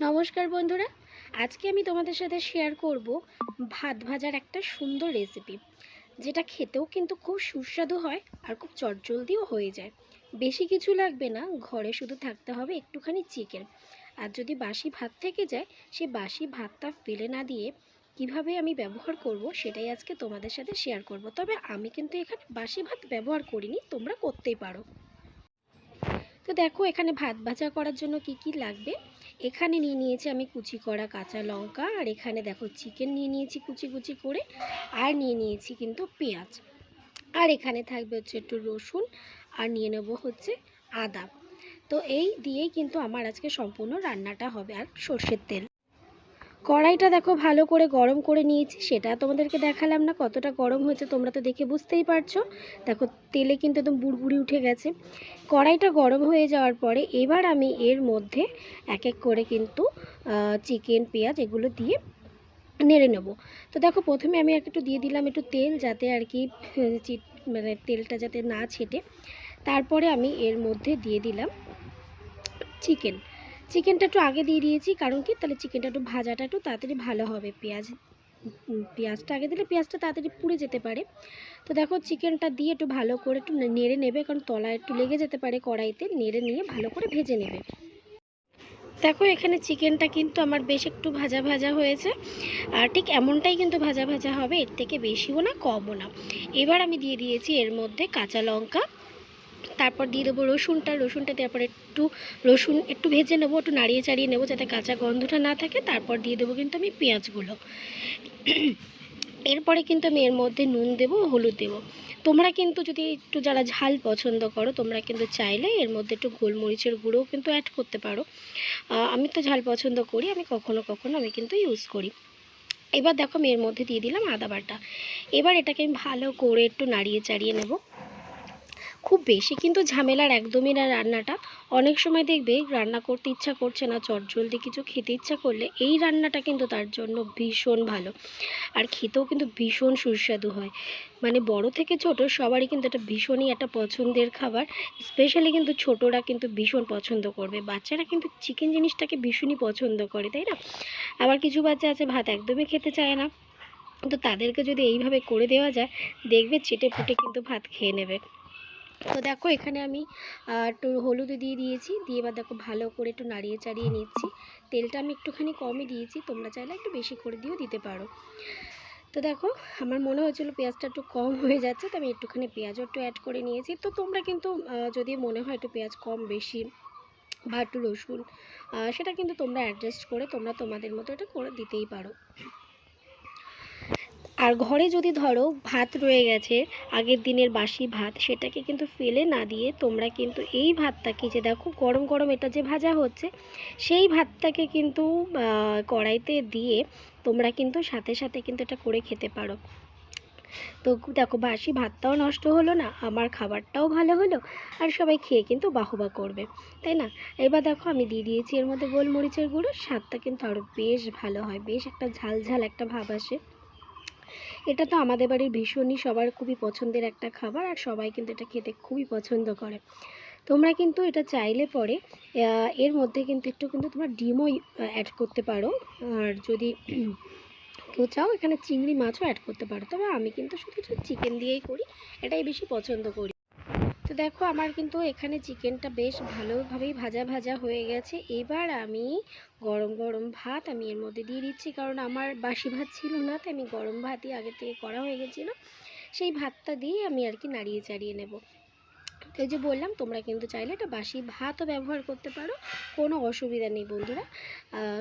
নমস্কার বন্ধুরা, আজকে আমি তোমাদের সাথে শেয়ার করব ভাত ভাজার একটা সুন্দর রেসিপি যেটা খেতেও কিন্তু খুব সুস্বাদু হয় আর খুব চটজলদিও হয়ে যায়। বেশি কিছু লাগবে না, ঘরে শুধু থাকতে হবে একটুখানি চিকেন আর যদি বাসি ভাত থেকে যায়, সে বাসি ভাতটা ফেলে না দিয়ে কীভাবে আমি ব্যবহার করব সেটাই আজকে তোমাদের সাথে শেয়ার করব। তবে আমি কিন্তু এখানে বাসি ভাত ব্যবহার করিনি, তোমরা করতেই পারো। তো দেখো এখানে ভাত ভাজা করার জন্য কি কি লাগবে? এখানে নিয়ে নিয়েছি আমি কুচি করা কাঁচা লঙ্কা, আর এখানে দেখো চিকেন নিয়ে নিয়েছি কুচি কুচি করে, আর নিয়ে নিয়েছি কিন্তু পেঁয়াজ। আর এখানে থাকবে হচ্ছে একটু রসুন, আর নিয়ে নেব হচ্ছে আদা। তো এই দিয়েই কিন্তু আমার আজকে সম্পূর্ণ রান্নাটা হবে, আর সর্ষের তেল। কড়াইটা দেখো ভালো করে গরম করে নিয়েছি, সেটা তোমাদেরকে দেখালাম না কতটা গরম হয়েছে, তোমরা তো দেখে বুঝতেই পারছ। দেখো তেলে কিন্তু একদম বুড়বুড়ি উঠে গেছে। কড়াইটা গরম হয়ে যাওয়ার পরে এবার আমি এর মধ্যে এক এক করে কিন্তু চিকেন, পেঁয়াজ এগুলো দিয়ে নেড়ে নেব। তো দেখো প্রথমে আমি একটু দিয়ে দিলাম একটু তেল যাতে আর কি মানে তেলটা যাতে না ছেটে। তারপরে আমি এর মধ্যে দিয়ে দিলাম চিকেন। চিকেনটা একটু আগে দিয়ে দিয়েছি, কারণ কি? তাহলে চিকেনটা একটু ভাজাটা একটু তাড়াতাড়ি ভালো হবে। পেঁয়াজ পেঁয়াজটা আগে দিলে পেঁয়াজটা তাড়াতাড়ি পুড়ে যেতে পারে। তো দেখো চিকেনটা দিয়ে একটু ভালো করে একটু নেড়ে নেবে, কারণ তলায় একটু লেগে যেতে পারে কড়াইতে। নেড়ে নিয়ে ভালো করে ভেজে নেবে। দেখো এখানে চিকেনটা কিন্তু আমার বেশ একটু ভাজা ভাজা হয়েছে। আর ঠিক এমনটাই কিন্তু ভাজা ভাজা হবে, এর থেকে বেশিও না, কমও না। এবার আমি দিয়ে দিয়েছি এর মধ্যে কাঁচা লঙ্কা। তারপর দিয়ে দেবো রসুনটা রসুনটা তারপর একটু রসুন একটু ভেজে নেব, একটু নাড়িয়ে চাড়িয়ে নেব যাতে কাঁচা গন্ধটা না থাকে। তারপর দিয়ে দেবো কিন্তু আমি পেঁয়াজগুলো। এরপরে কিন্তু আমি এর মধ্যে নুন দেবো, হলুদ দেবো। তোমরা কিন্তু যদি একটু যারা ঝাল পছন্দ করো, তোমরা কিন্তু চাইলে এর মধ্যে একটু গোলমরিচের গুঁড়োও কিন্তু অ্যাড করতে পারো। আমি তো ঝাল পছন্দ করি, আমি কখনো কখনো আমি কিন্তু ইউজ করি। এবার দেখো আমি এর মধ্যে দিয়ে দিলাম আদা বাটা। এবার এটাকে আমি ভালো করে একটু নাড়িয়ে চাড়িয়ে নেব। খুব বেশি, কিন্তু ঝামেলার একদমই না রান্নাটা। অনেক সময় দেখবে রান্না করতে ইচ্ছা করছে না, চটজলদি কিছু খেতে ইচ্ছা করলে এই রান্নাটা কিন্তু তার জন্য ভীষণ ভালো। আর খেতেও কিন্তু ভীষণ সুস্বাদু হয়। মানে বড় থেকে ছোট সবারই কিন্তু এটা ভীষণই একটা পছন্দের খাবার। স্পেশালি কিন্তু ছোটরা কিন্তু ভীষণ পছন্দ করবে। বাচ্চারা কিন্তু চিকেন জিনিসটাকে ভীষণই পছন্দ করে, তাই না? আবার কিছু বাচ্চা আছে, ভাত একদমই খেতে চায় না। তো তাদেরকে যদি এইভাবে করে দেওয়া যায়, দেখবে চেটে পুটে কিন্তু ভাত খেয়ে নেবে। তো দেখো, এখানে আমি একটু হলুদ দিয়ে দিয়েছি। দিয়ে এবার দেখো, ভালো করে একটু নাড়িয়ে চাড়িয়ে নিচ্ছি। তেলটা আমি একটুখানি কমই দিয়েছি, তোমরা চাইলে একটু বেশি করে দিয়েও দিতে পারো। তো দেখো, আমার মনে হয়েছিল পেঁয়াজটা একটু কম হয়ে যাচ্ছে, তো আমি একটুখানি পেঁয়াজও একটু অ্যাড করে নিয়েছি। তো তোমরা কিন্তু যদি মনে হয় একটু পেঁয়াজ কম বেশি বা একটু রসুন সেটা কিন্তু তোমরা অ্যাডজাস্ট করে তোমরা তোমাদের মতো এটা করে দিতেই পারো। আর ঘরে যদি ধরো ভাত রয়ে গেছে, আগের দিনের বাসি ভাত, সেটাকে কিন্তু ফেলে না দিয়ে তোমরা কিন্তু এই ভাতটাকে যে দেখো গরম গরম এটা যে ভাজা হচ্ছে, সেই ভাতটাকে কিন্তু কড়াইতে দিয়ে তোমরা কিন্তু সাথে সাথে কিন্তু এটা করে খেতে পারো। তো দেখো বাসি ভাতটাও নষ্ট হলো না, আমার খাবারটাও ভালো হলো, আর সবাই খেয়ে কিন্তু বাহবা করবে, তাই না? এবার দেখো আমি দিয়ে দিয়েছি এর মধ্যে গোলমরিচের গুঁড়ো, স্বাদটা কিন্তু আরও বেশ ভালো হয়, বেশ একটা ঝাল ঝাল একটা ভাব আসে। এটা তো আমাদের বাড়ির ভীষণই সবার খুবই পছন্দের একটা খাবার আর সবাই কিন্তু এটা খেতে খুবই পছন্দ করে। তোমরা কিন্তু এটা চাইলে পরে এর মধ্যে কিন্তু একটু কিন্তু তোমরা ডিমও অ্যাড করতে পারো। আর যদি কেউ চাও এখানে চিংড়ি মাছও অ্যাড করতে পারো। তবে আমি কিন্তু শুধু চিকেন দিয়েই করি, এটাই বেশি পছন্দ করি। তো দেখো, আমার কিন্তু এখানে চিকেনটা বেশ ভালোভাবেই ভাজা ভাজা হয়ে গেছে। এবার আমি গরম গরম ভাত আমি এর মধ্যে দিয়ে দিচ্ছি, কারণ আমার বাসি ভাত ছিল না, তাই আমি গরম ভাতই আগে থেকে করা হয়ে গেছিল। সেই ভাতটা দিয়ে আমি আর কি নাড়িয়ে চাড়িয়ে নেব। এই যে বললাম, তোমরা কিন্তু চাইলে এটা বাসি ভাতও ব্যবহার করতে পারো। কোনো অসুবিধা নেই বন্ধুরা।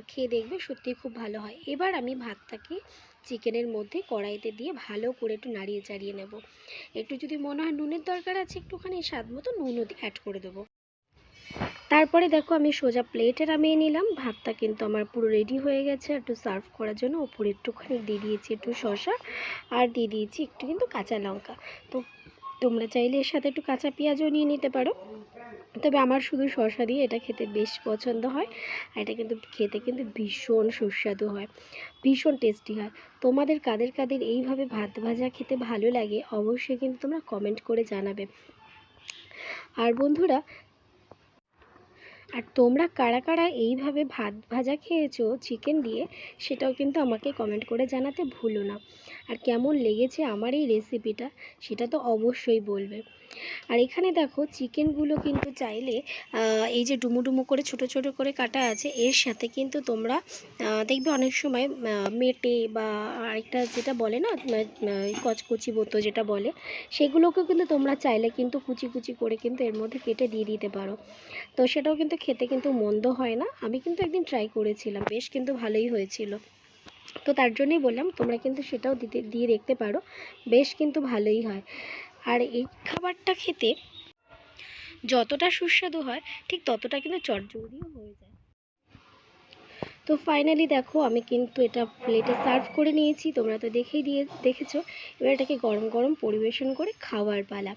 খেয়ে দেখবে সত্যিই খুব ভালো হয়। এবার আমি ভাতটাকে চিকেনের মধ্যে কড়াইতে দিয়ে ভালো করে একটু নাড়িয়ে চাড়িয়ে নেব। একটু যদি মনে হয় নুনের দরকার আছে, একটুখানি স্বাদ মতো নুনও অ্যাড করে দেবো। তারপরে দেখো আমি সোজা প্লেটে নামিয়ে নিলাম। ভাতটা কিন্তু আমার পুরো রেডি হয়ে গেছে। একটু সার্ভ করার জন্য ওপরে একটুখানি দিয়ে দিয়েছি একটু শসা। আর দিয়ে দিয়েছি একটু কিন্তু কাঁচা লঙ্কা। তো তোমরা চাইলে এর সাথে একটু কাঁচা পেঁয়াজও নিয়ে নিতে পারো। তবে আমার শুধু শসা দিয়ে এটা খেতে বেশ পছন্দ হয়। আর এটা কিন্তু খেতে কিন্তু ভীষণ সুস্বাদু হয়, ভীষণ টেস্টি হয়। তোমাদের কাদের কাদের এইভাবে ভাত ভাজা খেতে ভালো লাগে, অবশ্যই কিন্তু তোমরা কমেন্ট করে জানাবে। আর বন্ধুরা আর তোমরা কারা কারা এইভাবে ভাত ভাজা খেয়েছো চিকেন দিয়ে, সেটাও কিন্তু আমাকে কমেন্ট করে জানাতে ভুলো না। আর কেমন লেগেছে আমার এই রেসিপিটা সেটা তো অবশ্যই বলবে। আর এখানে দেখো চিকেনগুলো কিন্তু চাইলে এই যে ডুমো ডুমো করে, ছোট ছোট করে কাটা আছে, এর সাথে কিন্তু তোমরা দেখবে অনেক সময় মেটে বা আরেকটা যেটা বলে না কচকচি বোতো যেটা বলে, সেগুলোকেও কিন্তু তোমরা চাইলে কিন্তু কুচি কুচি করে কিন্তু এর মধ্যে কেটে দিয়ে দিতে পারো। তো সেটাও কিন্তু খেতে কিন্তু মন্দ হয় না। আমি কিন্তু একদিন ট্রাই করেছিলাম, বেশ কিন্তু ভালোই হয়েছিল। তো তার জন্যই বললাম, তোমরা কিন্তু সেটাও দিতে, দিয়ে দেখতে পারো, বেশ কিন্তু ভালোই হয়। আর এই খাবারটা খেতে যতটা সুস্বাদু হয়, ঠিক ততটা কিন্তু চটজলদিও হয়ে যায়। তো ফাইনালি দেখো, আমি কিন্তু এটা প্লেটে সার্ভ করে নিয়েছি, তোমরা তো দেখেই দিয়ে, দেখেছ। এবার এটাকে গরম গরম পরিবেশন করে খাওয়ার পালা।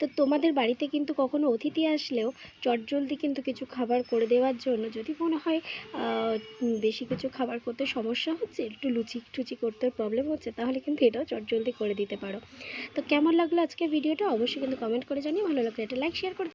তো তোমাদের বাড়িতে কিন্তু কখনো অতিথি আসলেও চটজলদি কিন্তু কিছু খাবার করে দেওয়ার জন্য যদি মনে হয় বেশি কিছু খাবার করতে সমস্যা হচ্ছে, একটু লুচি, টুচি করতে প্রবলেম হচ্ছে, তাহলে কিন্তু এটাও চটজলদি করে দিতে পারো। তো কেমন লাগল আজকে ভিডিওটা? অবশ্যই কিন্তু কমেন্ট করে জানিয়ে ভালো লাগল এটা লাইক শেয়ার করে